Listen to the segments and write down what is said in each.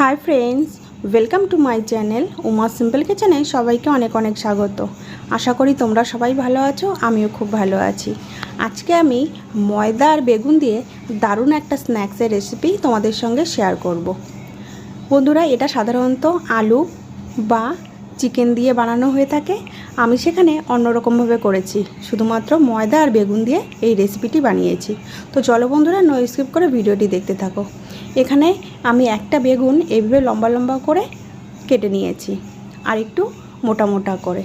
Hi friends welcome to my channel Uma simple কিচেনে সবাইকে অনেক অনেক স্বাগত। আশা করি তোমরা সবাই ভালো আছো, আমিও খুব ভালো আছি। আজকে আমি ময়দা আর বেগুন দিয়ে দারুণ একটা স্ন্যাক্সের রেসিপি তোমাদের সঙ্গে শেয়ার করব। বন্ধুরা, এটা সাধারণত আলু বা চিকেন দিয়ে বানানো হয়ে থাকে। আমি সেখানে অন্যরকমভাবে করেছি, শুধুমাত্র ময়দা আর বেগুন দিয়ে এই রেসিপিটি বানিয়েছি। তো চলো বন্ধুরা নো স্কিপ করে ভিডিওটি দেখতে থাকো। এখানে আমি একটা বেগুন এইভাবে লম্বা লম্বা করে কেটে নিয়েছি, আর একটু মোটা মোটা করে।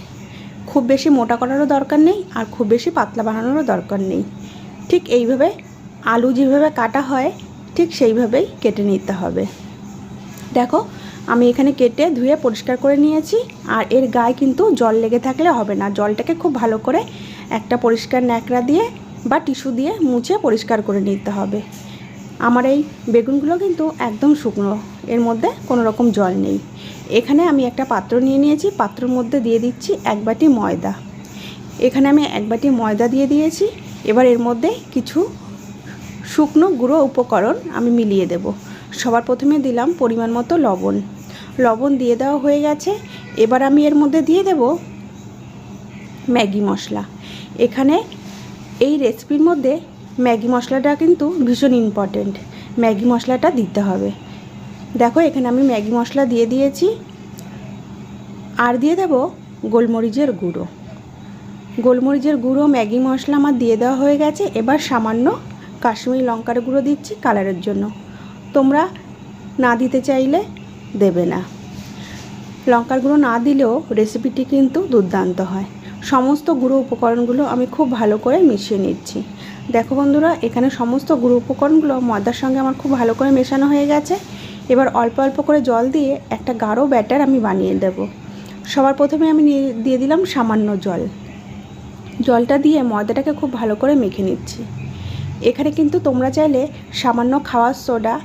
খুব বেশি মোটা করারও দরকার নেই, আর খুব বেশি পাতলা বানানোরও দরকার নেই। ঠিক এইভাবে আলু যেভাবে কাটা হয়, ঠিক সেইভাবেই কেটে নিতে হবে। দেখো, আমি এখানে কেটে ধুয়ে পরিষ্কার করে নিয়েছি, আর এর গায়ে কিন্তু জল লেগে থাকলে হবে না। জলটাকে খুব ভালো করে একটা পরিষ্কার ন্যাকড়া দিয়ে বা টিস্যু দিয়ে মুছে পরিষ্কার করে নিতে হবে। আমার এই বেগুনগুলো কিন্তু একদম শুকনো, এর মধ্যে কোনো রকম জল নেই। এখানে আমি একটা পাত্র নিয়ে নিয়েছি, পাত্রর মধ্যে দিয়ে দিচ্ছি এক বাটি ময়দা। এখানে আমি এক বাটি ময়দা দিয়ে দিয়েছি, এবার এর মধ্যে কিছু শুকনো গুঁড়ো উপকরণ আমি মিলিয়ে দেব। সবার প্রথমে দিলাম পরিমাণ মতো লবণ। লবণ দিয়ে দেওয়া হয়ে গেছে, এবার আমি এর মধ্যে দিয়ে দেব ম্যাগি মশলা। এখানে এই রেসিপির মধ্যে ম্যাগি মশলাটা কিন্তু ভীষণ ইম্পর্টেন্ট ম্যাগি মশলাটা দিতে হবে। দেখো, এখানে আমি ম্যাগি মশলা দিয়ে দিয়েছি। আর দিয়ে দেব গোলমরিচের গুঁড়ো। গোলমরিচের গুঁড়ো, ম্যাগি মশলা আমার দিয়ে দেওয়া হয়ে গেছে। এবার সামান্য কাশ্মীরি লঙ্কার গুঁড়ো দিচ্ছি কালারের জন্য। তোমরা না দিতে চাইলে দেবে না। লঙ্কার গুঁড়ো না দিলেও রেসিপিটি কিন্তু দুর্দান্ত হয়। সমস্ত গুঁড়ো উপকরণগুলো আমি খুব ভালো করে মিশিয়ে নিচ্ছি। দেখো বন্ধুরা, এখানে সমস্ত গুঁড়ো উপকরণগুলো ময়দার সঙ্গে আমার খুব ভালো করে মেশানো হয়ে গেছে। এবার অল্প অল্প করে জল দিয়ে একটা গাঢ় ব্যাটার আমি বানিয়ে দেব। সবার প্রথমে আমি দিয়ে দিলাম সামান্য জল। জলটা দিয়ে ময়দাটাকে খুব ভালো করে মেখে নিচ্ছি। এখানে কিন্তু তোমরা চাইলে সামান্য খাওয়ার সোডা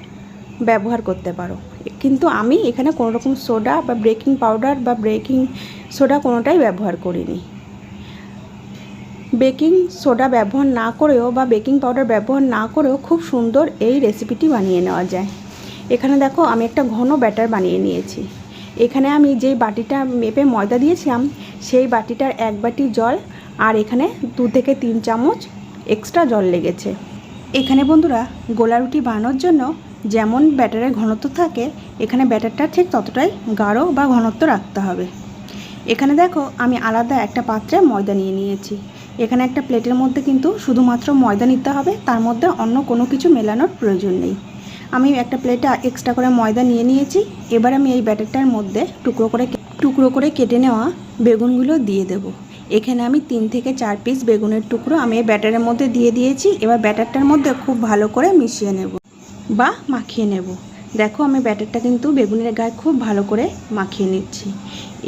ব্যবহার করতে পারো। কিন্তু আমি এখানে কোনো রকম সোডা বা ব্রেকিং পাউডার বা ব্রেকিং সোডা কোনোটাই ব্যবহার করিনি। বেকিং সোডা ব্যবহার না করেও বা বেকিং পাউডার ব্যবহার না করেও খুব সুন্দর এই রেসিপিটি বানিয়ে নেওয়া যায়। এখানে দেখো, আমি একটা ঘন ব্যাটার বানিয়ে নিয়েছি। এখানে আমি যেই বাটিটা মেপে ময়দা দিয়েছিলাম, সেই বাটিটার এক বাটি জল আর এখানে দু থেকে তিন চামচ এক্সট্রা জল লেগেছে। এখানে বন্ধুরা, গোলা রুটি বানানোর জন্য যেমন ব্যাটারের ঘনত্ব থাকে, এখানে ব্যাটারটা ঠিক ততটাই গাঢ় বা ঘনত্ব রাখতে হবে। এখানে দেখো, আমি আলাদা একটা পাত্রে ময়দা নিয়ে নিয়েছি। এখানে একটা প্লেটের মধ্যে কিন্তু শুধুমাত্র ময়দা নিতে হবে, তার মধ্যে অন্য কোনো কিছু মেলানোর প্রয়োজন নেই। আমি একটা প্লেটে এক্সট্রা করে ময়দা নিয়ে নিয়েছি, এবার আমি এই ব্যাটারটার মধ্যে টুকরো করে টুকরো করে কেটে নেওয়া বেগুনগুলো দিয়ে দেবো। এখানে আমি তিন থেকে চার পিস বেগুনের টুকরো আমি এই ব্যাটারের মধ্যে দিয়ে দিয়েছি, এবার ব্যাটারটার মধ্যে খুব ভালো করে মিশিয়ে নেব বা মাখিয়ে নেব। দেখো আমি ব্যাটারটা কিন্তু বেগুনের গায়ে খুব ভালো করে মাখিয়ে নিচ্ছি।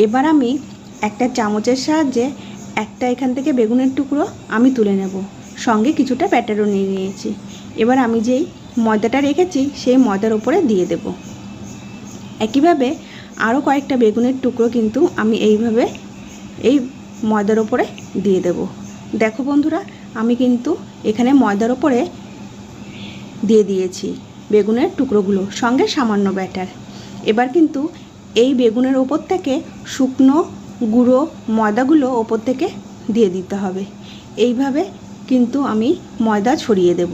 এবার আমি একটা চামচের সাহায্যে একটা এখান থেকে বেগুনের টুকরো আমি তুলে নেব। সঙ্গে কিছুটা ব্যাটারও নিয়ে নিয়েছি। এবার আমি যেই ময়দাটা রেখেছি, সেই ময়দার ওপরে দিয়ে দেব। একইভাবে আরও কয়েকটা বেগুনের টুকরো কিন্তু আমি এইভাবে এই ময়দার ওপরে দিয়ে দেব। দেখো বন্ধুরা, আমি কিন্তু এখানে ময়দার ওপরে দিয়ে দিয়েছি বেগুনের টুকরোগুলো, সঙ্গে সামান্য ব্যাটার। এবার কিন্তু এই বেগুনের ওপর থেকে শুকনো গুঁড়ো ময়দাগুলো ওপর থেকে দিয়ে দিতে হবে। এইভাবে কিন্তু আমি ময়দা ছড়িয়ে দেব।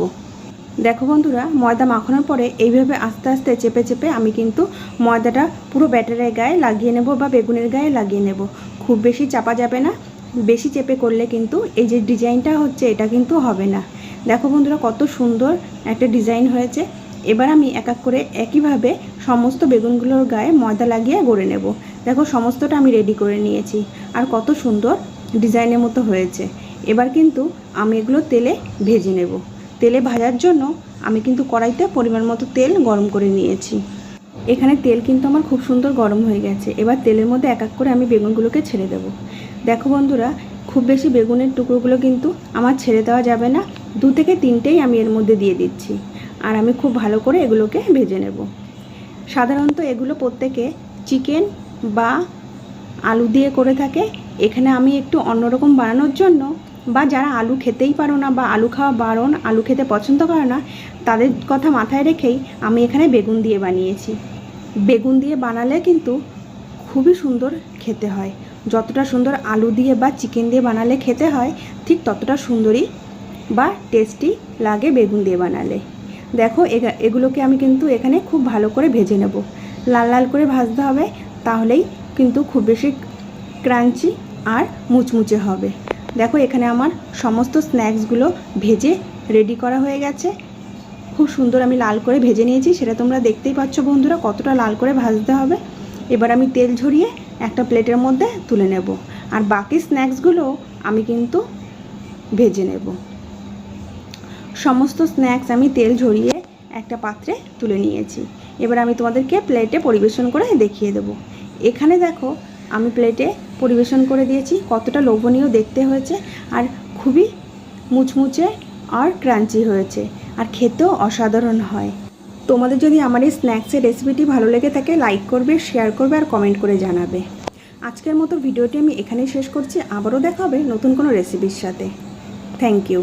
দেখো বন্ধুরা, ময়দা মাখানোর পরে এইভাবে আস্তে আস্তে চেপে চেপে আমি কিন্তু ময়দাটা পুরো ব্যাটারের গায়ে লাগিয়ে নেব বা বেগুনের গায়ে লাগিয়ে নেব। খুব বেশি চাপা যাবে না, বেশি চেপে করলে কিন্তু এই যে ডিজাইনটা হচ্ছে এটা কিন্তু হবে না। দেখো বন্ধুরা, কত সুন্দর একটা ডিজাইন হয়েছে। এবার আমি এক এক করে একইভাবে সমস্ত বেগুনগুলোর গায়ে ময়দা লাগিয়ে গড়ে নেব। দেখো, সমস্তটা আমি রেডি করে নিয়েছি। আর কত সুন্দর ডিজাইনের মতো হয়েছে। এবার কিন্তু আমি এগুলো তেলে ভেজে নেব। তেলে ভাজার জন্য আমি কিন্তু কড়াইতে পরিমাণ মতো তেল গরম করে নিয়েছি। এখানে তেল কিন্তু আমার খুব সুন্দর গরম হয়ে গেছে। এবার তেলের মধ্যে এক এক করে আমি বেগুনগুলোকে ছেড়ে দেব। দেখো বন্ধুরা, খুব বেশি বেগুনের টুকরোগুলো কিন্তু আমার ছেড়ে দেওয়া যাবে না। দু থেকে তিনটেই আমি এর মধ্যে দিয়ে দিচ্ছি। আর আমি খুব ভালো করে এগুলোকে ভেজে নেব। সাধারণত এগুলো প্রত্যেকে চিকেন বা আলু দিয়ে করে থাকে, এখানে আমি একটু অন্যরকম বানানোর জন্য বা যারা আলু খেতেই পারো না বা আলু খাওয়া বারণ, আলু খেতে পছন্দ করে না, তাদের কথা মাথায় রেখেই আমি এখানে বেগুন দিয়ে বানিয়েছি। বেগুন দিয়ে বানালে কিন্তু খুবই সুন্দর খেতে হয়। যতটা সুন্দর আলু দিয়ে বা চিকেন দিয়ে বানালে খেতে হয়, ঠিক ততটা সুন্দরই বা টেস্টি লাগে বেগুন দিয়ে বানালে। দেখো, এগা- এগুলোকে আমি কিন্তু এখানে খুব ভালো করে ভেজে নেব। লাল লাল করে ভাজতে হবে তাহলেই কিন্তু খুব বেশি ক্রাঞ্চি আর মুচমুচে হবে। দেখো এখানে আমার সমস্ত স্ন্যাক্সগুলো ভেজে রেডি করা হয়ে গেছে। খুব সুন্দর আমি লাল করে ভেজে নিয়েছি, সেটা তোমরা দেখতেই পাচ্ছ বন্ধুরা কতটা লাল করে ভাজতে হবে। এবার আমি তেল ঝরিয়ে একটা প্লেটের মধ্যে তুলে নেব। আর বাকি স্ন্যাক্সগুলো আমি কিন্তু ভেজে নেব। সমস্ত স্ন্যাক্স আমি তেল ঝরিয়ে একটা পাত্রে তুলে নিয়েছি। এবার আমি তোমাদেরকে প্লেটে পরিবেশন করে দেখিয়ে দেব। এখানে দেখো, আমি প্লেটে পরিবেশন করে দিয়েছি, কতটা লোভনীয় দেখতে হয়েছে, আর খুবই মুচমুচে আর ক্রাঞ্চি হয়েছে, আর খেতেও অসাধারণ হয়। তোমাদের যদি আমার এই স্ন্যাক্সের রেসিপিটি ভালো লেগে থাকে লাইক করবে শেয়ার করবে, আর কমেন্ট করে জানাবে। আজকের মতো ভিডিওটি আমি এখানেই শেষ করছি, আবারও দেখা হবে নতুন কোনো রেসিপির সাথে। Thank you